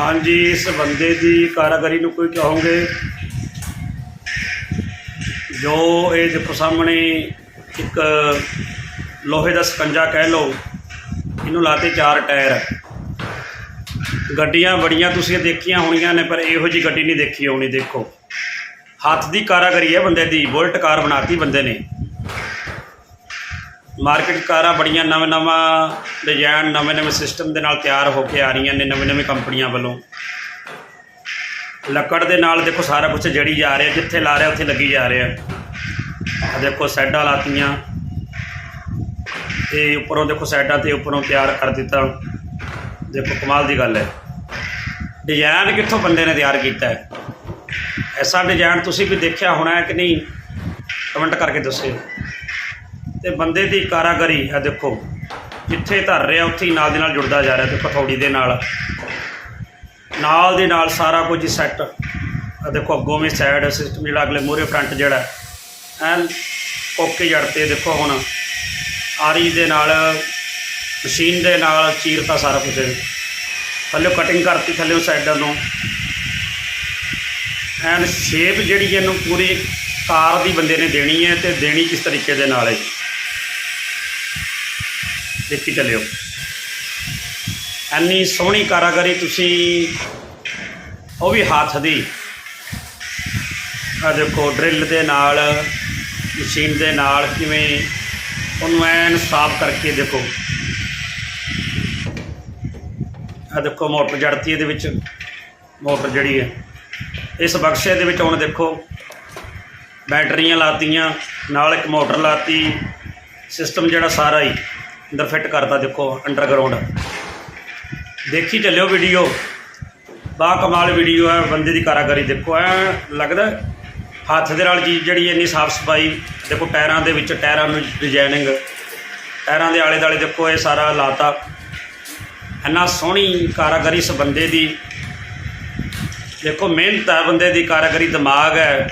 ਹਾਂਜੀ, ਇਸ ਬੰਦੇ ਦੀ ਕਾਰਾਗਰੀ ਨੂੰ ਕੋਈ ਕਹੋਗੇ? ਜੋ ਇਹ ਦੇਖੋ ਸਾਹਮਣੇ ਇੱਕ ਲੋਹੇ ਦਾ ਸਕੰਜਾ ਕਹਿ ਲਓ, ਇਹਨੂੰ ਲਾਤੇ ਚਾਰ ਟਾਇਰ। ਗੱਡੀਆਂ ਬੜੀਆਂ ਤੁਸੀਂ ਦੇਖੀਆਂ ਹੋਣੀਆਂ ਨੇ, ਪਰ ਇਹੋ ਜੀ ਗੱਡੀ ਨਹੀਂ ਦੇਖੀ ਹੋਣੀ, ਦੇਖੋ। ਹੱਥ ਦੀ ਕਾਰਾਗਰੀ ਹੈ ਬੰਦੇ ਦੀ, ਬੁਲਟ ਕਾਰ ਬਣਾਤੀ ਬੰਦੇ ਨੇ। ਮਾਰਕੀਟ ਕਾਰਾਂ ਬੜੀਆਂ ਨਵੇਂ ਨਵਾਂ ਡਿਜ਼ਾਈਨ, ਨਵੇਂ ਨਵੇਂ ਸਿਸਟਮ ਦੇ ਨਾਲ ਤਿਆਰ ਹੋ ਕੇ ਆ ਰਹੀਆਂ ਨੇ, ਨਵੇਂ ਨਵੇਂ ਕੰਪਨੀਆਂ ਵੱਲੋਂ। ਲੱਕੜ ਦੇ ਨਾਲ ਦੇਖੋ ਸਾਰਾ ਕੁਝ ਜੜੀ ਜਾ ਰਿਹਾ, ਜਿੱਥੇ ਲਾ ਰਿਹਾ ਉੱਥੇ ਲੱਗੀ ਜਾ ਰਿਹਾ। ਆ ਦੇਖੋ ਸਾਈਡਾਂ ਲਾਤੀਆਂ। ਤੇ ਉੱਪਰੋਂ ਦੇਖੋ ਸਾਈਡਾਂ ਤੇ ਉੱਪਰੋਂ ਤਿਆਰ ਕਰ ਦਿੱਤਾ। ਦੇਖੋ ਕਮਾਲ ਦੀ ਗੱਲ ਹੈ। ਡਿਜ਼ਾਈਨ ਕਿੱਥੋਂ ਬੰਦੇ ਨੇ ਤਿਆਰ ਕੀਤਾ ਹੈ? ਐਸਾ ਡਿਜ਼ਾਈਨ ਤੁਸੀਂ ਵੀ ਦੇਖਿਆ ਹੋਣਾ ਹੈ ਕਿ ਨਹੀਂ? ਕਮੈਂਟ ਕਰਕੇ ਦੱਸਿਓ। ਤੇ ਬੰਦੇ ਦੀ ਕਾਰਾਗਰੀ ਆ ਦੇਖੋ, ਜਿੱਥੇ ਧਰ ਰਿਹਾ, ਉੱਥੇ ਹੀ ਨਾਲ ਦੇ ਨਾਲ ਜੁੜਦਾ ਜਾ ਰਿਹਾ ਤੇ ਹਥੌੜੀ ਦੇ ਨਾਲ। ਨਾਲ ਦੇ ਨਾਲ ਸਾਰਾ ਕੁਝ ਸੈੱਟ ਆ ਦੇਖੋ, ਅੱਗੋਂ ਵੀ ਸਾਈਡ ਸਿਸਟਮ ਜਿਹੜਾ ਅਗਲੇ ਮੂਹਰੇ ਫਰੰਟ ਜਿਹੜਾ ਐਨ ਓਕੇ ਜੜ ਤੇ ਦੇਖੋ ਹੁਣ। ਆਰੀ ਦੇ ਨਾਲ, ਮਸ਼ੀਨ ਦੇ ਨਾਲ ਚੀਰਤਾ ਸਾਰਾ ਕੁਝ ਥੱਲੇ ਕਟਿੰਗ ਕਰਤੀ, ਥੱਲੇ ਸਾਈਡਾਂ ਤੋਂ ਐਨ ਸ਼ੇਪ ਜਿਹੜੀ ਇਹਨੂੰ ਪੂਰੀ ਕਾਰ ਦੀ ਬੰਦੇ ਨੇ ਦੇਣੀ ਹੈ ਤੇ ਦੇਣੀ ਕਿਸ ਤਰੀਕੇ ਦੇ ਨਾਲ ਹੈ ਦੇਖੀ ਚੱਲਿਓ। ਐਨੀ ਸੋਹਣੀ ਕਾਰਾਗਰੀ ਤੁਸੀਂ ਉਹ ਵੀ ਹੱਥ ਦੀ। ਆ ਦੇਖੋ, ਡਰਿਲ ਦੇ ਨਾਲ, ਮਸ਼ੀਨ ਦੇ ਨਾਲ ਕਿਵੇਂ ਉਹਨੂੰ ਐਨ ਸਾਫ਼ ਕਰਕੇ ਦੇਖੋ। ਆ ਦੇਖੋ, ਮੋਟਰ ਜੜਤੀ ਇਹਦੇ ਵਿੱਚ, ਮੋਟਰ ਜਿਹੜੀ ਹੈ। ਇਸ ਬਕਸੇ ਦੇ ਵਿੱਚ ਹੁਣ ਦੇਖੋ, ਬੈਟਰੀਆਂ ਲਾਤੀਆਂ, ਨਾਲ ਇੱਕ ਮੋਟਰ ਲਾਤੀ, ਸਿਸਟਮ ਜਿਹੜਾ ਸਾਰਾ ਹੀ। ਅੰਦਰ ਫਿੱਟ ਕਰਤਾ ਦੇਖੋ ਅੰਡਰਗਰਾਉਂਡ ਦੇਖੀ ਚੱਲਿਓ ਵੀਡੀਓ ਬਾ ਕਮਾਲ ਵੀਡੀਓ ਹੈ, ਬੰਦੇ ਦੀ ਕਾਰਾਗਰੀ ਦੇਖੋ। ਐ ਲੱਗਦਾ ਹੱਥ ਦੇ ਨਾਲ ਚੀਜ਼ ਜਿਹੜੀ ਇੰਨੀ ਸਾਫ਼ ਸਫ਼ਾਈ, ਦੇਖੋ ਟਾਇਰਾਂ ਦੇ ਵਿੱਚ, ਟਾਇਰਾਂ ਨੂੰ ਡਿਜ਼ਾਈਨਿੰਗ ਟਾਇਰਾਂ ਦੇ ਆਲੇ ਦਾਲੇ ਦੇਖੋ, ਇਹ ਸਾਰਾ ਲਾਤਾ। ਇੰਨਾ ਸੋਹਣੀ ਕਾਰਾਗਰੀ ਇਸ ਬੰਦੇ ਦੀ। ਦੇਖੋ ਮਿਹਨਤ ਹੈ ਬੰਦੇ ਦੀ, ਕਾਰਾਗਰੀ ਦਿਮਾਗ ਹੈ।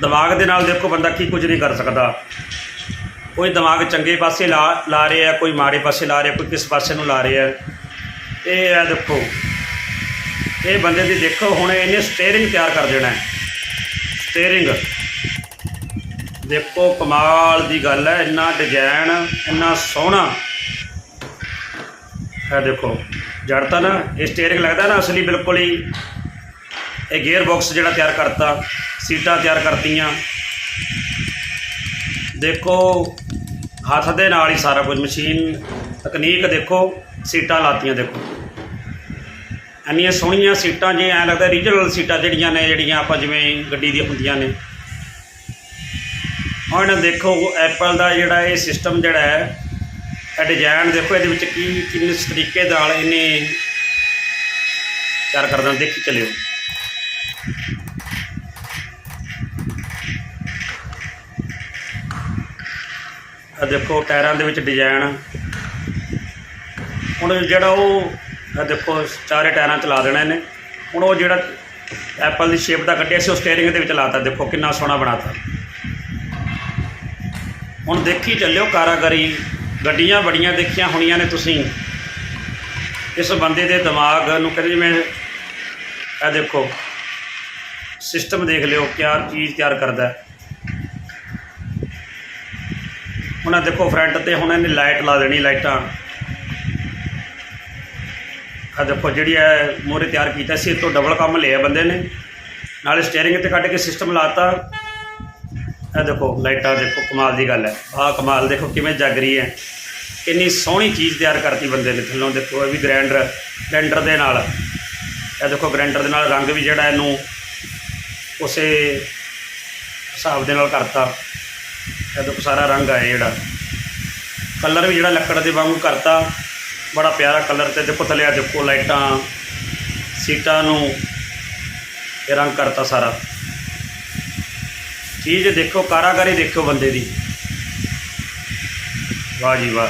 ਦਿਮਾਗ ਦੇ ਨਾਲ ਦੇਖੋ ਬੰਦਾ ਕੀ ਕੁਝ ਨਹੀਂ ਕਰ ਸਕਦਾ। ਕੋਈ ਦਿਮਾਗ ਚੰਗੇ ਪਾਸੇ ਲਾ ਲਾ ਰਿਹਾ ਕੋਈ ਮਾੜੇ ਪਾਸੇ ਲਾ ਰਿਹਾ ਕੋਈ ਕਿਸ ਪਾਸੇ ਨੂੰ ਲਾ ਰਿਹਾ ਇਹ ਹੈ ਦੇਖੋ, ਇਹ ਬੰਦੇ ਦੀ ਦੇਖੋ, ਹੁਣ ਇਹਨੇ ਸਟੀਅਰਿੰਗ ਤਿਆਰ ਕਰ ਦੇਣਾ ਹੈ। ਸਟੀਅਰਿੰਗ ਦੇਖੋ, ਕਮਾਲ ਦੀ ਗੱਲ ਹੈ, ਇੰਨਾ ਡਿਜ਼ਾਈਨ ਇੰਨਾ ਸੋਹਣਾ। ਇਹ ਦੇਖੋ ਜੜਤਾ ਨਾ, ਇਹ ਸਟੀਅਰਿੰਗ ਲੱਗਦਾ ਨਾ ਅਸਲੀ ਬਿਲਕੁਲ ਹੀ। ਇਹ ਗੇਅਰ ਬਾਕਸ ਜਿਹੜਾ ਤਿਆਰ ਕਰਤਾ, ਸੀਟਾਂ ਤਿਆਰ ਕਰਤੀਆਂ। ਦੇਖੋ ਹੱਥ ਦੇ ਨਾਲ ਹੀ ਸਾਰਾ ਕੁਝ, ਮਸ਼ੀਨ, ਤਕਨੀਕ ਦੇਖੋ, ਸੀਟਾਂ ਲਾਤੀਆਂ ਦੇਖੋ। ਇੰਨੀਆਂ ਸੋਹਣੀਆਂ ਸੀਟਾਂ ਜੇ ਐਂ ਲੱਗਦਾ ਰੀਜਨਲ ਸੀਟਾਂ ਜਿਹੜੀਆਂ ਨੇ, ਜਿਹੜੀਆਂ ਆਪਾਂ ਜਿਵੇਂ ਗੱਡੀ ਦੀਆਂ ਹੁੰਦੀਆਂ ਨੇ। ਹੁਣ ਦੇਖੋ ਐਪਲ ਦਾ ਜਿਹੜਾ ਇਹ ਸਿਸਟਮ ਜਿਹੜਾ ਹੈ, ਇਹ ਡਿਜ਼ਾਈਨ ਦੇਖੋ, ਇਹਦੇ ਵਿੱਚ ਕੀ, ਕਿੰਨੇ ਤਰੀਕੇ ਨਾਲ ਇਹਨੇ ਤਿਆਰ ਕਰਦਾ ਦੇਖੀ ਚੱਲਿਓ। ਆ ਦੇਖੋ ਟਾਇਰਾਂ ਦੇ ਵਿੱਚ ਡਿਜ਼ਾਈਨ ਹੁਣ ਜਿਹੜਾ ਉਹ, ਆ ਦੇਖੋ, ਚਾਰੇ ਟਾਇਰਾਂ 'ਚ ਲਾ ਦੇਣਾ ਇਹਨੇ ਹੁਣ ਉਹ ਜਿਹੜਾ ਐਪਲ ਦੀ ਸ਼ੇਪ ਦਾ ਕੱਢਿਆ ਸੀ, ਉਹ ਸਟੀਅਰਿੰਗ ਦੇ ਵਿੱਚ ਲਾਤਾ। ਦੇਖੋ ਕਿੰਨਾ ਸੋਹਣਾ ਬਣਾਤਾ। ਹੁਣ ਦੇਖੀ ਚੱਲਿਓ ਕਾਰਾਗਰੀ। ਗੱਡੀਆਂ ਬੜੀਆਂ ਦੇਖੀਆਂ ਹੋਣੀਆਂ ਨੇ ਤੁਸੀਂ। ਇਸ ਬੰਦੇ ਦੇ ਦਿਮਾਗ ਨੂੰ ਕਹਿੰਦੇ ਜਿਵੇਂ ਇਹ ਦੇਖੋ ਸਿਸਟਮ ਦੇਖ ਲਿਓ, ਕਿਆ ਚੀਜ਼ ਤਿਆਰ ਕਰਦਾ। ਹੈ ਹੁਣ ਦੇਖੋ ਫਰੰਟ ਤੇ ਹੁਣ ਇਹਨੇ ਲਾਈਟ ਲਾ ਦੇਣੀ ਲਾਈਟਾਂ। ਆ ਦੇਖੋ ਜਿਹੜੀ ਹੈ ਮੋਰੇ ਤਿਆਰ ਕੀਤਾ ਸੀ, ਇਹ ਤੋਂ ਡਬਲ ਕੰਮ ਲਿਆ ਬੰਦੇ ਨੇ। ਨਾਲੇ ਸਟੀਅਰਿੰਗ ਤੇ ਕੱਢ ਕੇ ਸਿਸਟਮ ਲਾਤਾ। ਇਹ ਦੇਖੋ ਲਾਈਟਾਂ, ਦੇਖੋ ਕਮਾਲ ਦੀ ਗੱਲ ਹੈ। ਆਹ ਕਮਾਲ, ਦੇਖੋ ਕਿਵੇਂ ਜਗ ਰਹੀ ਹੈ। ਕਿੰਨੀ ਸੋਹਣੀ ਚੀਜ਼ ਤਿਆਰ ਕਰਤੀ ਬੰਦੇ ਨੇ ਥੱਲੋਂ, ਦੇਖੋ ਇਹ ਵੀ ਗ੍ਰੈਂਡਰ ਗ੍ਰੈਂਡਰ ਦੇ ਨਾਲ। ਇਹ ਦੇਖੋ ਗ੍ਰੈਂਡਰ ਦੇ ਨਾਲ ਰੰਗ ਵੀ ਜਿਹੜਾ ਇਹਨੂੰ ਉਸੇ ਹਿਸਾਬ ਦੇ ਨਾਲ ਕਰਤਾ। ਇਹ ਦੇਖੋ ਸਾਰਾ ਰੰਗ ਆ ਜਿਹੜਾ। ਕਲਰ ਵੀ ਜਿਹੜਾ ਲੱਕੜ ਦੇ ਵਾਂਗੂ ਕਰਤਾ। ਬੜਾ ਪਿਆਰਾ ਕਲਰ ਤੇ ਦੇਖੋ ਥੱਲੇ ਆ ਦੇਖੋ ਲਾਈਟਾਂ। ਸੀਟਾਂ ਨੂੰ ਇਹ ਰੰਗ ਕਰਤਾ ਸਾਰਾ। ਚੀਜ਼ ਦੇਖੋ, ਕਾਰਾਗਰੀ ਦੇਖੋ ਬੰਦੇ ਦੀ। ਵਾਹ ਜੀ ਵਾਹ।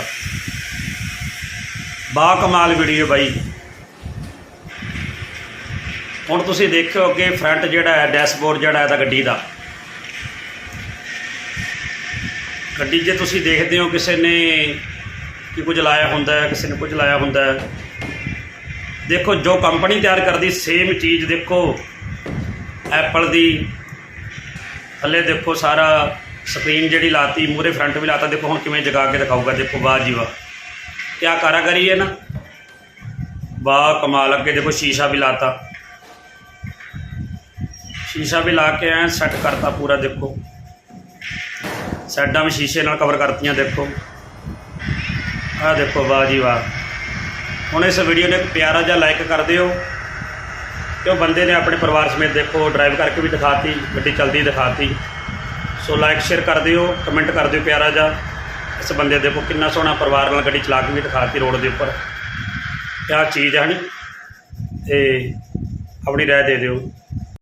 ਬਾ ਕਮਾਲ ਵੀਡੀਓ ਬਾਈ। ਹੁਣ ਤੁਸੀਂ ਦੇਖਿਓ ਅੱਗੇ ਫਰੰਟ ਜਿਹੜਾ ਹੈ ਡੈਸ਼ਬੋਰਡ ਜਿਹੜਾ ਹੈ ਤਾਂ ਗੱਡੀ ਦਾ। ਗੱਡੀ ਜੇ ਤੁਸੀਂ ਦੇਖਦੇ ਹੋ ਕਿਸੇ ਨੇ ਕੀ ਕੁਝ ਲਾਇਆ ਹੁੰਦਾ ਹੈ, ਕਿਸੇ ਨੇ ਕੁਝ ਲਾਇਆ ਹੁੰਦਾ ਹੈ, ਦੇਖੋ ਜੋ ਕੰਪਨੀ ਤਿਆਰ ਕਰਦੀ ਸੇਮ ਚੀਜ਼ ਦੇਖੋ ਐਪਲ ਦੀ, ਥੱਲੇ ਦੇਖੋ ਸਾਰਾ ਸਕਰੀਨ ਜਿਹੜੀ ਲਾਤੀ ਮੂਰੇ ਫਰੰਟ ਵੀ ਲਾਤਾ, ਦੇਖੋ ਹੁਣ ਕਿਵੇਂ ਜਗਾ ਕੇ ਦਿਖਾਊਗਾ, ਦੇਖੋ ਵਾਹ ਜੀ ਵਾਹ। ਕਿਆ ਕਾਰਾਗਰੀ ਹੈ ਨਾ? ਵਾਹ, ਕਮਾਲ, ਅੱਗੇ ਦੇਖੋ ਸ਼ੀਸ਼ਾ ਵੀ ਲਾਤਾ। ਸ਼ੀਸ਼ਾ ਵੀ ਲਾ ਕੇ ਐ ਸੈੱਟ ਕਰਤਾ ਪੂਰਾ, ਦੇਖੋ। ਸਾਈਡਾਂ ਵੀ ਸ਼ੀਸ਼ੇ ਨਾਲ ਕਵਰ ਕਰਤੀਆਂ, ਦੇਖੋ। ਆਹ ਦੇਖੋ, ਵਾਹ ਜੀ ਵਾਹ। ਹੁਣ ਇਸ ਵੀਡੀਓ ਨੂੰ ਇੱਕ ਪਿਆਰਾ ਜਿਹਾ ਲਾਈਕ ਕਰ ਦਿਓ। ਕਿ ਉਹ ਬੰਦੇ ਨੇ ਆਪਣੇ ਪਰਿਵਾਰ ਸਮੇਤ ਦੇਖੋ ਡਰਾਈਵ ਕਰਕੇ ਵੀ ਦਿਖਾਤੀ, ਗੱਡੀ ਚਲਦੀ ਦਿਖਾਤੀ। ਸੋ ਲਾਈਕ ਸ਼ੇਅਰ ਕਰ ਦਿਓ ਕਮੈਂਟ ਕਰ ਦਿਓ ਪਿਆਰਾ ਜਿਹਾ। ਇਸ ਬੰਦੇ ਦੇਖੋ ਕਿੰਨਾ ਸੋਹਣਾ ਪਰਿਵਾਰ ਨਾਲ ਗੱਡੀ ਚਲਾ ਕੇ ਵੀ ਦਿਖਾਤੀ ਰੋਡ ਦੇ ਉੱਪਰ। ਕਿਆ ਚੀਜ਼ ਹੈ ਨੀ ਤੇ ਆਪਣੀ ਰਾਏ ਦੇ ਦਿਓ।